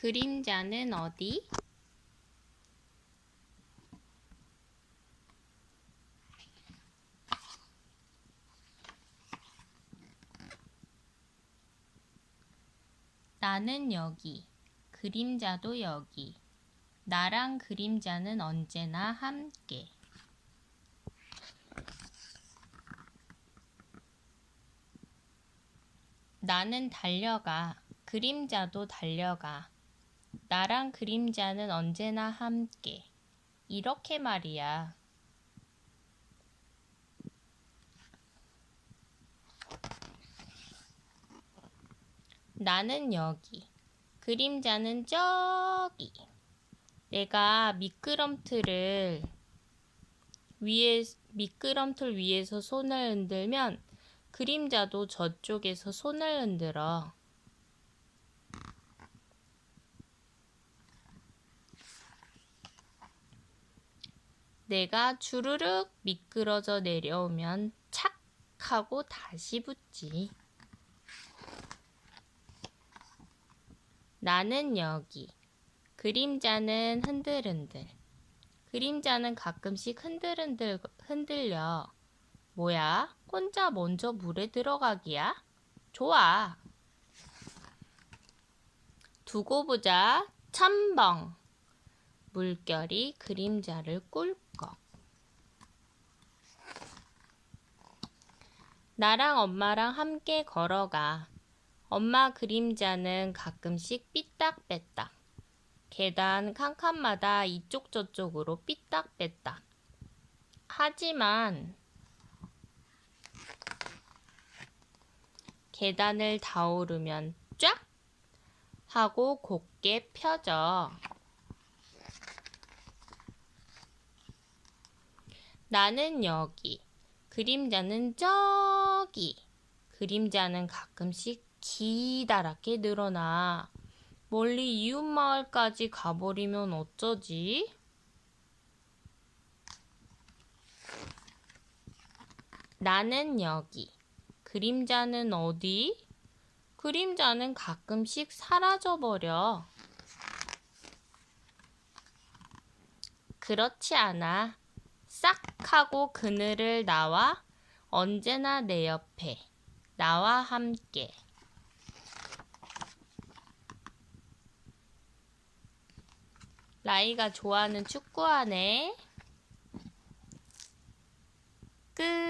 그림자는 어디? 나는 여기, 그림자도 여기. 나랑 그림자는 언제나 함께. 나는 달려가, 그림자도 달려가. 나랑 그림자는 언제나 함께. 이렇게 말이야. 나는 여기, 그림자는 저기. 내가 미끄럼틀을 위에 미끄럼틀 위에서 손을 흔들면 그림자도 저쪽에서 손을 흔들어. 내가 주르륵 미끄러져 내려오면 착 하고 다시 붙지. 나는 여기. 그림자는 흔들흔들. 그림자는 가끔씩 흔들흔들 흔들려. 뭐야? 혼자 먼저 물에 들어가기야? 좋아. 두고 보자. 첨벙. 물결이 그림자를 꿀꺽. 나랑 엄마랑 함께 걸어가. 엄마 그림자는 가끔씩 삐딱빼딱. 계단 칸칸마다 이쪽 저쪽으로 삐딱빼딱. 하지만 계단을 다 오르면 쫙 하고 곧게 펴져. 나는 여기, 그림자는 저기. 그림자는 가끔씩 기다랗게 늘어나. 멀리 이웃마을까지 가버리면 어쩌지? 나는 여기. 그림자는 어디? 그림자는 가끔씩 사라져버려. 그렇지 않아. 싹 하고 그늘을 나와 언제나 내 옆에. 나와 함께. 라이가 좋아하는 축구하네. 끝.